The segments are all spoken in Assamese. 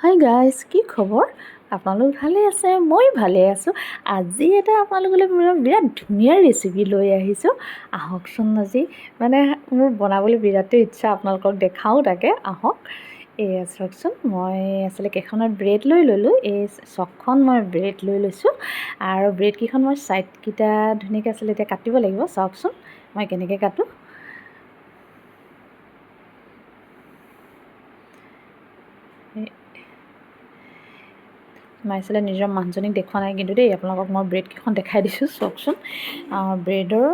হাই গাইজ কি খবৰ আপোনালোক ভালে আছে? মই ভালে আছোঁ। আজি এটা আপোনালোকলৈ বিৰাট ধুনীয়া ৰেচিপি লৈ আহিছোঁ। আহকচোন আজি। মানে মোৰ বনাবলৈ বিৰাটেই ইচ্ছা, আপোনালোকক দেখাওঁ তাকে, আহক। এয়া চাওকচোন, মই আচলতে কেইখনত ব্ৰেড লৈ ল'লোঁ। এই ছখন মই ব্ৰেড লৈ লৈছোঁ। আৰু ব্ৰেডকেইখন মই ছাইডকেইটা ধুনীয়াকৈ আচলতে এতিয়া কাটিব লাগিব। চাওকচোন, মই কেনেকৈ কাটোঁ। মই আচলতে নিজৰ মানুহজনীক দেখুওৱা নাই কিন্তু দেই আপোনালোকক মই ব্ৰেডকেইখন দেখাই দিছোঁ চাওকচোন। ব্ৰেডৰ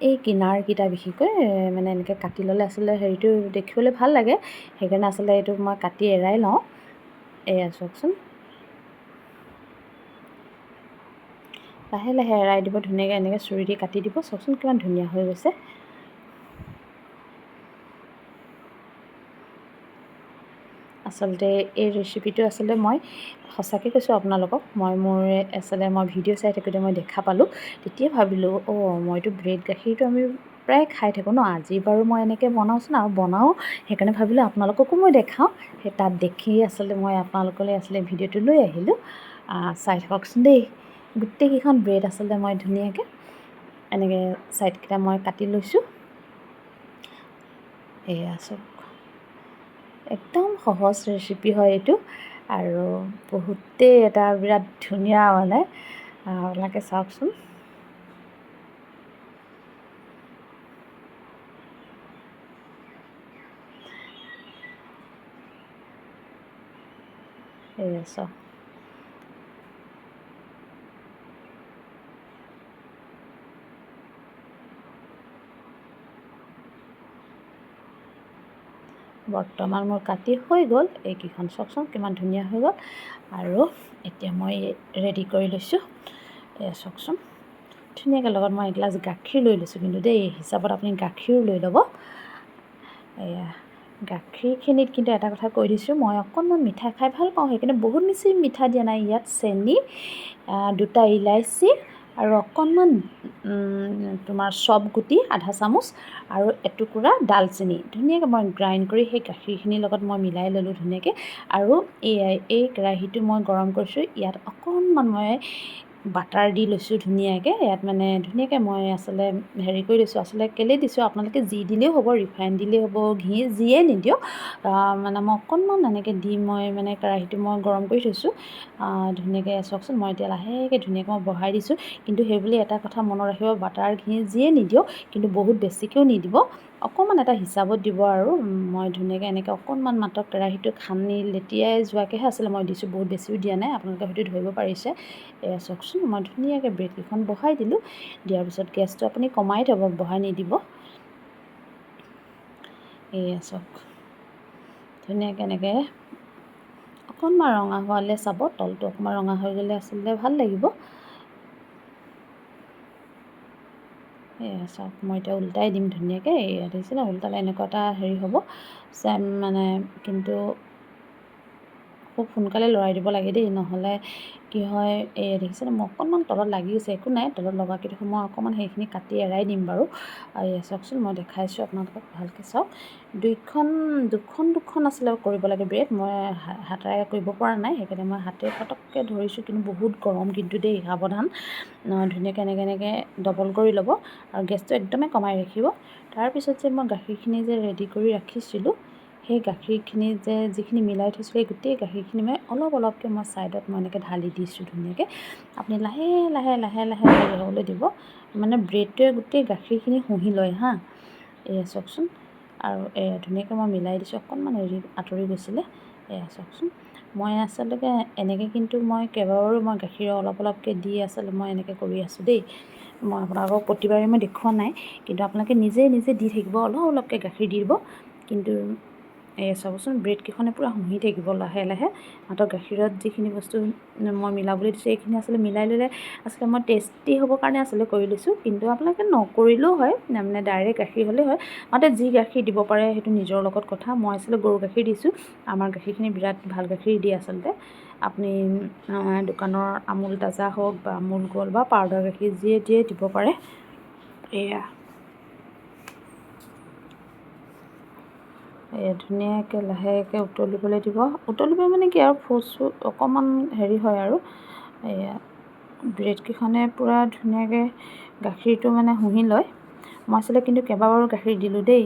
এই কিনাৰকেইটা বিশেষকৈ মানে এনেকৈ কাটি ল'লে আচলতে হেৰিটো দেখিবলৈ ভাল লাগে সেইকাৰণে আচলতে এইটো মই কাটি এৰাই লওঁ। এয়া চাওকচোন। লাহে লাহে এৰাই দিব ধুনীয়াকৈ এনেকৈ চুৰি দি কাটি দিব চাওকচোন কিমান ধুনীয়া হৈ গৈছে। আচলতে এই ৰেচিপিটো আচলতে মই সঁচাকৈ কৈছোঁ আপোনালোকক মই মোৰ আচলতে মই ভিডিঅ' চাই থাকোঁতে মই দেখা পালোঁ তেতিয়া ভাবিলোঁ অঁ মইতো ব্ৰেড গাখীৰটো আমি প্ৰায় খাই থাকোঁ ন আজি বাৰু মই এনেকৈ বনাওঁচোন আৰু বনাওঁ সেইকাৰণে ভাবিলোঁ আপোনালোককো মই দেখাওঁ সেই তাত দেখি আচলতে মই আপোনালোকলৈ আচলতে ভিডিঅ'টো লৈ আহিলোঁ চাই থাককচোন দেই গোটেইকেইখন ব্ৰেড আচলতে মই ধুনীয়াকৈ এনেকৈ ছাইডকেইটা মই কাটি লৈছোঁ এয়া চাওক একদম সহজ ৰেচিপি হয় এইটো। আৰু বহুতেই এটা বিৰাট ধুনীয়া মানে আপোনালোকে চাওকচোন। এয়া চাওক। বৰ্তমান মোৰ কাটি হৈ গ'ল। এইকেইখন চাওকচোন কিমান ধুনীয়া হৈ গ'ল। আৰু এতিয়া মই ৰেডি কৰি লৈছোঁ। এয়া চাওকচোন। ধুনীয়াকৈ লগত মই এগিলাচ গাখীৰ লৈ লৈছোঁ। কিন্তু দেই হিচাপত আপুনি গাখীৰো লৈ ল'ব। এয়া গাখীৰখিনিত কিন্তু এটা কথা কৈ দিছোঁ মই অকণমান মিঠা খাই ভাল পাওঁ। সেইকাৰণে বহুত বেছি মিঠা দিয়া নাই ইয়াত চেনি দুটা ইলাচি আৰু অকণমান তোমাৰ চপ গুটি আধা চামুচ আৰু এটুকুৰা ডালচেনি। ধুনীয়াকৈ মই গ্ৰাইণ্ড কৰি সেই গাখীৰখিনিৰ লগত মই মিলাই ল'লোঁ ধুনীয়াকৈ। আৰু এই এই কেৰাহীটো মই গৰম কৰিছোঁ। ইয়াত অকণমান মই বাটাৰ দি লৈছোঁ ধুনীয়াকৈ ইয়াত মানে ধুনীয়াকৈ মই আচলতে হেৰি কৰি লৈছোঁ আচলতে কেলৈ দিছোঁ আপোনালোকে যি দিলেও হ'ব ৰিফাইন দিলেই হ'ব ঘি যিয়ে নিদিয়ক মানে মই অকণমান এনেকৈ দি মই মানে কেৰাহীটো মই গৰম কৰি থৈছোঁ ধুনীয়াকৈ চাওকচোন মই এতিয়া লাহেকৈ ধুনীয়াকৈ মই বহাই দিছোঁ কিন্তু সেইবুলি এটা কথা মনত ৰাখিব বাটাৰ ঘি যিয়ে নিদিয়ক কিন্তু বহুত বেছিকৈও নিদিব অকণমান এটা হিচাপত দিব আৰু মই ধুনীয়াকৈ এনেকৈ অকণমান মাত্ৰ কেৰাহীটো খানি লেটিয়াই যোৱাকৈহে আছিলে মই দিছোঁ বহুত বেছিও দিয়া নাই আপোনালোকে হয়তো ধৰিব পাৰিছে। এয়া চাওকচোন মই ধুনীয়াকৈ ব্ৰেডকেইখন বহাই দিলোঁ দিয়াৰ পিছত গেছটো আপুনি কমাই থ'ব বঢ়াই নিদিব। এয়া চাওক ধুনীয়াকৈ এনেকৈ অকণমান ৰঙা হোৱালৈ চাব তলটো অকণমান ৰঙা হৈ গ'লে আচলতে ভাল লাগিব। এয়া চাওক মই এতিয়া ওলটাই দিম ধুনীয়াকৈ এয়া দেখিছেনে ওলটালে এনেকুৱা এটা হেৰি হ'ব চেম মানে কিন্তু খুব সোনকালে লৰাই দিব লাগে দেই নহ'লে কি হয় এই দেখিছেনে মই অকণমান তলত লাগি গৈছে একো নাই তলত লগাকেইডোখৰ মই অকণমান সেইখিনি কাটি এৰাই দিম বাৰু। এয়া চাওকচোন মই দেখাইছোঁ আপোনালোকক ভালকৈ চাওক। দুইখন দুখন দুখন আছিলে কৰিব লাগে ব্ৰেড মই হাতেৰে কৰিব পৰা নাই সেইকাৰণে মই হাতে পটককৈ ধৰিছোঁ কিন্তু বহুত গৰম কিন্তু দেই সাৱধান। ধুনীয়াকৈ এনেকৈ এনেকৈ ডবল কৰি ল'ব আৰু গেছটো একদমেই কমাই ৰাখিব। তাৰপিছত যে মই গাখীৰখিনি যে ৰেডি কৰি ৰাখিছিলোঁ সেই গাখীৰখিনি যে যিখিনি মিলাই থৈছিলোঁ সেই গোটেই গাখীৰখিনি মই অলপ অলপকৈ মই ছাইডত মই এনেকৈ ঢালি দিছোঁ ধুনীয়াকৈ। আপুনি লাহে লাহে লাহে লাহে লাহে হ'বলৈ দিব। মানে ব্ৰেডটোৱে গোটেই গাখীৰখিনি শুহি লয় হা। এয়া চাওকচোন। আৰু এয়া ধুনীয়াকৈ মই মিলাই দিছোঁ। অকণমান হেৰি আঁতৰি গৈছিলে। এয়া চাওকচোন। মই আচলতে এনেকৈ কিন্তু মই কেইবাবাৰো মই গাখীৰ অলপ অলপকৈ দি আচলতে মই এনেকৈ কৰি আছোঁ দেই। মই আপোনালোকক প্ৰতিবাৰে মই দেখুওৱা নাই। কিন্তু আপোনালোকে নিজে নিজে দি থাকিব। অলপ অলপকৈ গাখীৰ দি দিব। কিন্তু এই চাবচোন ব্ৰেডকেইখনে পূৰা শুহি থাকিব লাহে লাহে। মাত্ৰ গাখীৰত যিখিনি বস্তু মই মিলাবলৈ দিছোঁ, এইখিনি আচলতে মিলাই ল'লে আচলতে মই টেষ্টি হ'বৰ কাৰণে আচলতে কৰি লৈছোঁ, কিন্তু আপোনালোকে নকৰিলেও হয় মানে ডাইৰেক্ট গাখীৰ হ'লেই হয়। মাত্ৰ যি গাখীৰ দিব পাৰে সেইটো নিজৰ লগত কথা। মই আচলতে গৰু গাখীৰ দিছোঁ, আমাৰ গাখীৰখিনি বিৰাট ভালো গাখীৰ দিয়ে আচলতে। আপুনি দোকানৰ আমুল তাজা হওক বা আমুল গ'ল্ড বা পাউদাৰ গাখীৰ যিয়ে যিয়ে দিব পাৰে। এয়া। ধুনীয়াকৈ লাহেকৈ উতলিবলৈ দিব। উতলিব মানে কি আৰু ফুচু অকণমান হেৰি হয় আৰু। এয়া ব্ৰেডকেইখনে পূৰা ধুনীয়াকৈ গাখীৰটো মানে শুহি লয়। মই আচলতে কিন্তু কেইবাবাৰো গাখীৰ দিলোঁ দেই।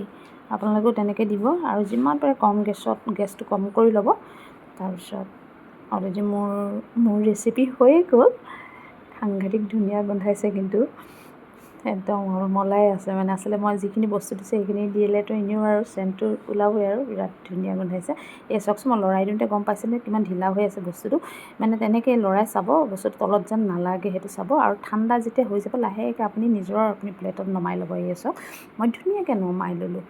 আপোনালোকেও তেনেকৈ দিব আৰু যিমান পাৰে কম গেছত গেছটো কম কৰি ল'ব। তাৰপিছত অলৰেডি মোৰ মোৰ ৰেচিপি হৈয়ে গ'ল। সাংঘাতিক ধুনীয়া গোন্ধাইছে কিন্তু। একদম মলাই আছে। মানে আচলতে মই যিখিনি বস্তু দিছোঁ সেইখিনি দিলেতো এনেও আৰু চেণ্টটো ওলাবই আৰু বিৰাট ধুনীয়া গোন্ধাইছে। এই চাওকচোন মই লৰাই দিওঁতে গম পাইছেনে কিমান ঢিলা হৈ আছে বস্তুটো? মানে তেনেকৈ লৰাই চাব বস্তুটো তলত যেন নালাগে সেইটো চাব। আৰু ঠাণ্ডা যেতিয়া হৈ যাব লাহেকৈ আপুনি নিজৰ আপুনি প্লেটত নমাই ল'ব এই চাওক। মই ধুনীয়াকৈ নমাই ল'লোঁ।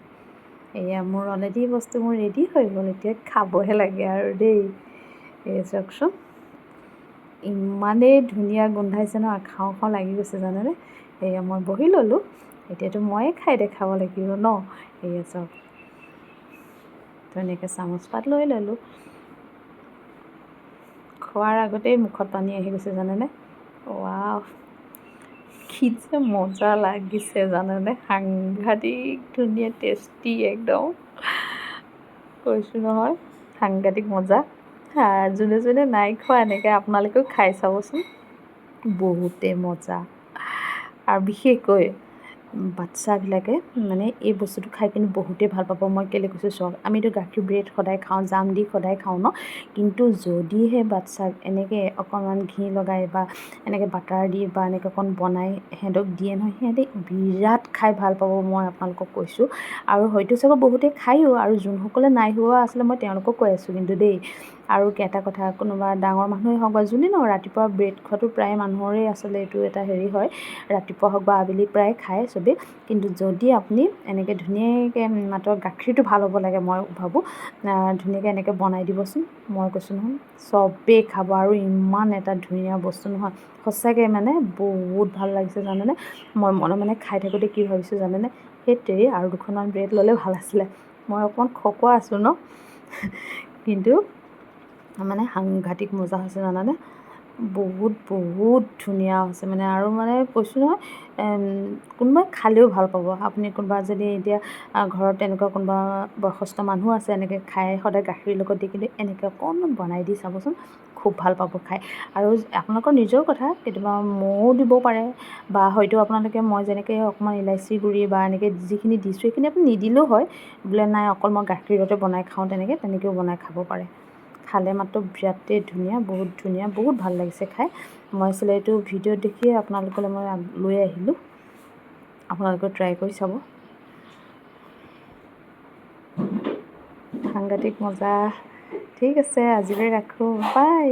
এয়া মোৰ অলৰেডি বস্তু মোৰ ৰেডি হৈ গ'ল এতিয়া খাবহে লাগে আৰু দেই। এই চাওকচোন। ইমানেই ধুনীয়া গোন্ধাইছে ন খাওঁ খাওঁ লাগি গৈছে জানেনে? এয়া মই বহি ল'লোঁ এতিয়াতো ময়ে খাই দেখাব লাগিব ন এয়া চাওক। ধুনীয়াকৈ চামুচ পাত লৈ ল'লোঁ। খোৱাৰ আগতেই মুখত পানী আহি গৈছে জানেনে? ৱাও কি যে মজা লাগিছে জানেনে? সাংঘাতিক ধুনীয়া টেষ্টি একদম। কৈছোঁ নহয় সাংঘাতিক মজা। যোনে যোনে নাই খোৱা এনেকৈ আপোনালোকেও খাই চাবচোন। বহুতেই মজা। আৰু বিশেষকৈ বাচ্ছাবিলাকে মানে এই বস্তুটো খাই কিন্তু বহুতেই ভাল পাব। মই কেলৈ কৈছোঁ চাওক আমিতো গাখীৰ ব্ৰেড সদায় খাওঁ জাম দি সদায় খাওঁ ন? কিন্তু যদিহে বাচ্ছাক এনেকৈ অকণমান ঘি লগাই বা এনেকৈ বাটাৰ দি বা এনেকৈ অকণ বনাই সিহঁতক দিয়ে নহয় সিহঁতে বিৰাট খাই ভাল পাব মই আপোনালোকক কৈছোঁ। আৰু হয়তো চাগৈ বহুতে খায়ো আৰু যোনসকলে নাই হোৱা আচলতে মই তেওঁলোকক কৈ আছোঁ কিন্তু দেই। আৰু এটা কথা কোনোবা ডাঙৰ মানুহেই হওক বা যোনেই নহওক ৰাতিপুৱা ব্ৰেড খোৱাটো প্ৰায় মানুহৰে আচলতে এইটো এটা হেৰি হয়। ৰাতিপুৱা হওক বা আবেলি প্ৰায় খায় চবেই। কিন্তু যদি আপুনি এনেকৈ ধুনীয়াকৈ মাত্ৰ গাখীৰটো ভাল হ'ব লাগে মই ভাবোঁ ধুনীয়াকৈ এনেকৈ বনাই দিবচোন। মই কৈছোঁ নহয় চবেই খাব আৰু ইমান এটা ধুনীয়া বস্তু নহয়। সঁচাকৈ মানে বহুত ভাল লাগিছে জানেনে? মই মনে মনে খাই থাকোঁতে কি ভাবিছোঁ জানেনে? সেই তেৰি আৰু দুখনমান ব্ৰেড ল'লে ভাল আছিলে। মই অকণমান খকুৱা আছোঁ ন? কিন্তু মানে সাংঘাতিক মজা হৈছে জানানে? বহুত বহুত ধুনীয়া হৈছে মানে আৰু মানে কৈছোঁ নহয় কোনোবাই খালেও ভাল পাব। আপুনি কোনোবা যদি এতিয়া ঘৰত তেনেকুৱা কোনোবা বয়সস্থ মানুহ আছে এনেকৈ খাই সদায় গাখীৰ লগত দি কিন্তু এনেকৈ অকণমান বনাই দি চাবচোন খুব ভাল পাব খাই। আৰু আপোনালোকৰ নিজৰ কথা কেতিয়াবা মৌ দিব পাৰে বা হয়তো আপোনালোকে মই যেনেকৈ অকণমান ইলাচি গুড়ি বা এনেকৈ যিখিনি দিছোঁ সেইখিনি আপুনি নিদিলেও হয় বোলে নাই অকল মই গাখীৰতে বনাই খাওঁ তেনেকৈ তেনেকৈও বনাই খাব পাৰে। খালে মাত্ৰ বিৰাটেই ধুনীয়া, বহুত ধুনীয়া, বহুত ভালো লাগিছে খাই। মই আচলতে এইটো ভিডিঅ' দেখিয়ে আপোনালোকলৈ মই লৈ আহিলোঁ। আপোনালোকে ট্ৰাই কৰি চাব। সাংঘাতিক মজা। ঠিক আছে, আজিলৈ ৰাখোঁ। বাই